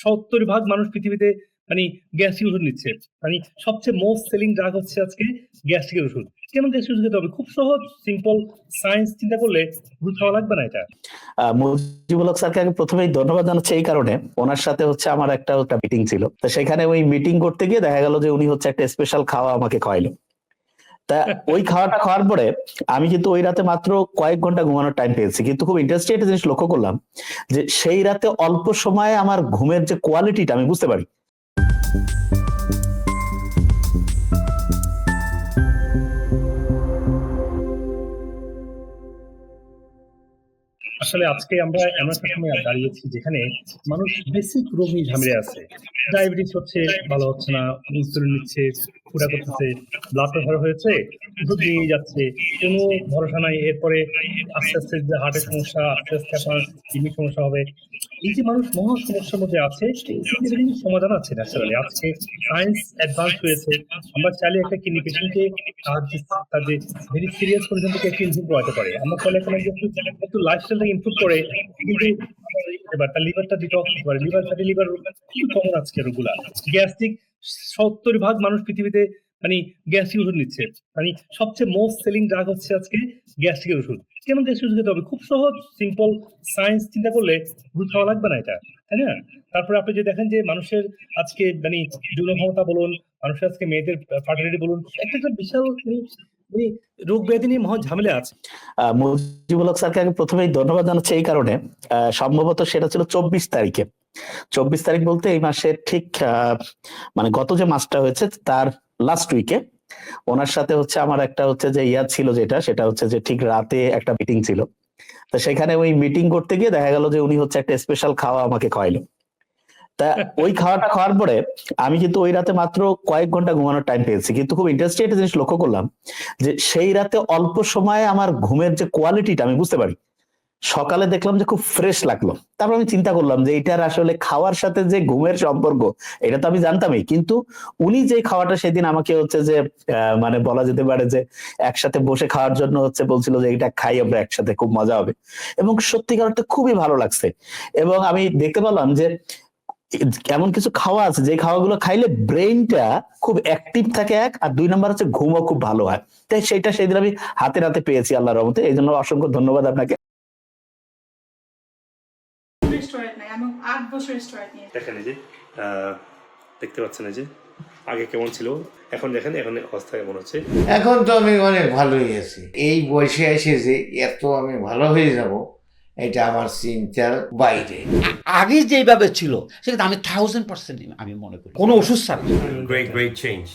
সত্তর ভাগ মানুষ পৃথিবীতে মানে গ্যাস্ট্রিক ওষুধ নিচ্ছে। মানে সবচেয়ে মোস্ট সেলিং ড্রাগ হচ্ছে আজকে গ্যাস্ট্রিকের ওষুধ। কেন গ্যাস্ট্রিক ওষুধ খেতে হবে? খুব সহজ সিম্পল সায়েন্স চিন্তা করলে ওষুধ খাওয়া লাগবে না এটা। মুজিবুল স্যারকে আগে প্রথমেই ধন্যবাদ জানাচ্ছি এই কারণে। ওনার সাথে হচ্ছে আমার একটা একটা মিটিং ছিল। তো সেখানে ওই মিটিং করতে গিয়ে দেখা গেল যে উনি হচ্ছে একটা স্পেশাল খাওয়া আমাকে খাওয়াইলো। তা ওই খাওয়াটা খাওয়ার পরে আমি কিন্তু ওই রাতে মাত্র কয়েক ঘণ্টা ঘুমানোর টাইম পেয়েছি। কিন্তু খুব ইন্টারেস্টিং একটা জিনিস লক্ষ্য করলাম যে সেই রাতে অল্প সময়ে আমার ঘুমের যে কোয়ালিটিটা আমি বুঝতে পারি। আসলে আজকে আমরা এমন একটা সময় দাঁড়িয়েছি যেখানে মানুষ বেসিক রোগ নিয়ে ঝামেলা আছে। ডায়াবেটিস হচ্ছে, ভালো হচ্ছে না ইনসুলিন নিচ্ছে পুরা করতেছে ব্লাড প্রেশার হয়েছে ওষুধ নিয়ে যাচ্ছে, কোনো ভরসা নাই। এরপরে আস্তে আস্তে হার্টের সমস্যা, আস্তে আস্তে আপনার কিডনির সমস্যা হবে। এই যে মানুষ মহা সমস্যার মধ্যে আছে সমাধান আছে ন্যাচারালি আজকে সায়েন্স অ্যাডভান্স হয়েছে, আমরা চাইলে একটা কিডনি পেশেন্টকে তাদের ভেরি সিরিয়াস পর্যন্ত একটু ইমপ্রুভ করাতে পারে। আমরা ফলে এখন একটু লাইফস্টাইলটা ইমপ্রুভ করে কিন্তু তার লিভারটা ডিটক্স করতে পারে। লিভার ফ্যাটি লিভার কমন আজকে রোগগুলা গ্যাস্ট্রিক সত্তর ভাগ মানুষ পৃথিবীতে মানে গ্যাস্ট্রিক ওষুধ নিচ্ছে। মানে সবচেয়ে মোস্ট সেলিং ড্রাগ হচ্ছে আজকে গ্যাস্ট্রিকের ওষুধ। কেন গ্যাস্ট্রিক ওষুধ খেতে হবে? খুব সহজ সিম্পল সায়েন্স চিন্তা করলে ওষুধ খাওয়া লাগবে না এটা, তাই না? তারপরে আপনি যে দেখেন যে মানুষের আজকে মানে যৌন ক্ষমতা বলুন, মানুষের আজকে মেয়েদের ফার্টিলিটি বলুন, একটা একটা বিশাল মানে মানে রোগ ব্যাধি নিয়ে মহা ঝামেলা আছে। মুজিবুল স্যারকে আগে প্রথমেই ধন্যবাদ জানাচ্ছি এই কারণে। সম্ভবত সেটা ছিল চব্বিশ তারিখে। চব্বিশ তারিখ বলতে এই মাসের ঠিক মানে গত যে মাসটা হয়েছে, তার লাস্ট উইকে ওনার সাথে হচ্ছে আমার একটা হচ্ছে যে ইয়া ছিল যেটা, সেটা হচ্ছে যে ঠিক রাতে একটা মিটিং ছিল। তো সেখানে ওই মিটিং করতে গিয়ে দেখা গেল যে উনি হচ্ছে একটা স্পেশাল খাওয়া আমাকে খাওয়াইলো। তা ওই খাওয়াটা খাওয়ার পরে আমি কিন্তু ওই রাতে মাত্র কয়েক ঘণ্টা ঘুমানোর টাইম পেয়েছি। কিন্তু খুব ইন্টারেস্টিং একটা জিনিস লক্ষ্য করলাম যে সেই রাতে অল্প সময়ে আমার ঘুমের যে কোয়ালিটিটা আমি বুঝতে পারি। সকালে দেখলাম যে খুব ফ্রেশ লাগল। তারপর আমি চিন্তা করলাম যে এটার আসলে খাওয়ার সাথে যে ঘুমের সম্পর্ক, এটা তো আমি জানতামই। কিন্তু উনি যে খাওয়াটা সেদিন আমাকে হচ্ছে যে মানে বলা যেতে পারে যে একসাথে বসে খাওয়ার জন্য হচ্ছে বলছিল যে এটা খাই, আমরা একসাথে খুব মজা হবে। এবং সত্যিকার অর্থে খুবই ভালো লাগছে। এবং আমি দেখতে পেলাম যে এমন কিছু খাওয়া আছে, যে খাওয়াগুলো খাইলে ব্রেইনটা খুব অ্যাক্টিভ থাকে এক, আর দুই নম্বর হচ্ছে ঘুমও খুব ভালো হয়। তাই সেটা সেদিন আমি হাতে হাতে পেয়েছি, আল্লাহর রহমতে। এই জন্য অসংখ্য ধন্যবাদ আপনাকে। আমি আট বছর রেস্টুরেন্ট নিয়ে। দেখেন এই যে দেখতে পাচ্ছেন এই যে আগে কেমন ছিল এখন দেখেন এখন অবস্থা কেমন হচ্ছে। এখন তো আমি অনেক ভালোই আছি। এই বয়সে এসে যে এত আমি ভালো হয়ে যাব এটা আমার চিন্তার বাইরে। আগে যেভাবে ছিল সেটা আমি থাউজেন্ড পার্সেন্ট আমি মনে করি। কোনো ওষুধ ছাড়া। Great, great change.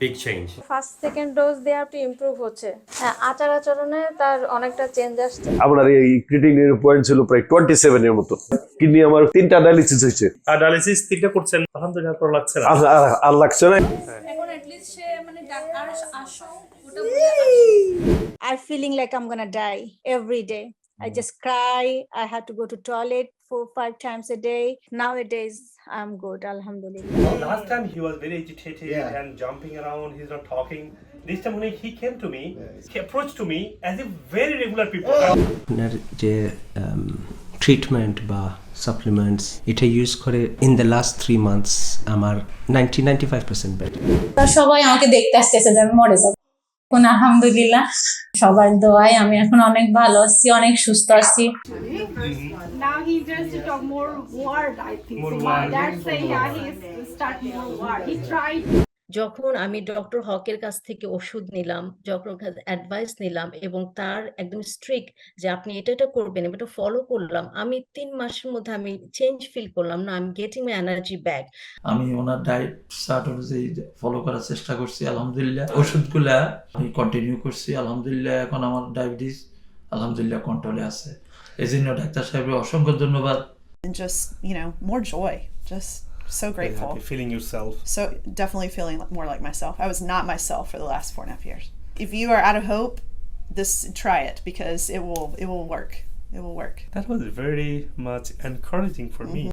Big change. First second dose দেওয়ার একটু ইমপ্রুভ হচ্ছে। হ্যাঁ আচার আচরণে তার অনেকটা চেঞ্জ আসছে। আপনার এই ক্রিটিনের পয়েন্ট ছিল প্রায় টোয়েন্টি সেভেন এর মতো। কিডনি আমার তিনটা ডায়ালিসিস হয়েছে। আর ডায়ালিসিস তিনটা করছেন। আলহামদুলিল্লাহ ভালো লাগছে না। আর- লাগছে না। এখন অ্যাটলিস্ট সে মানে ডাক্তার আসো ওটা I'm feeling like I'm gonna die every day. I just cry. I had to go to toilet four, five times a day. Nowadays, I'm good, alhamdulillah. Last time he was very agitated Yeah. and jumping around. He's not talking. This time when he came to me, he approached to me as if very regular people. আপনার যে treatment বা supplements এটা use করে in the last three months আমার ninety ninety five percent better সবাই আমাকে দেখতে আসতেছে আমি মরে যাব এখন আলহামদুলিল্লাহ সবার দোয়ায় আমি এখন অনেক ভালো আছি অনেক সুস্থ আছি Now he just to talk more word, I think. More so word. That's why yeah, he's start more word. He tried যখন আমি ডক্টর হকের কাছ থেকে ওষুধ নিলাম যখন অ্যাডভাইস নিলাম এবং তার একদম স্ট্রিক্ট যে আপনি এটা এটা করবেন এটা ফলো করলাম আমি তিন মাসের মধ্যে আমি চেঞ্জ ফিল করলাম না আমি গেটিং মাই এনার্জি ব্যাক আমি ওনার ডায়েট চার্ট অনুযায়ী ফলো করার চেষ্টা করছি আলহামদুলিল্লাহ। ওষুধগুলা আমি কন্টিনিউ করছি আলহামদুলিল্লাহ এখন আমার ডায়াবেটিস আলহামদুলিল্লাহ কন্ট্রোলে আছে। এই জন্য ডাক্তার সাহেবের অসংখ্য ধন্যবাদ। And just, you know, more joy. Just so grateful. feeling yourself. So definitely feeling more like myself. I was not myself for the last four and a half years. If you are out of hope, this try it because it will it will work. It will work. That was very much encouraging for me. Mm-hmm.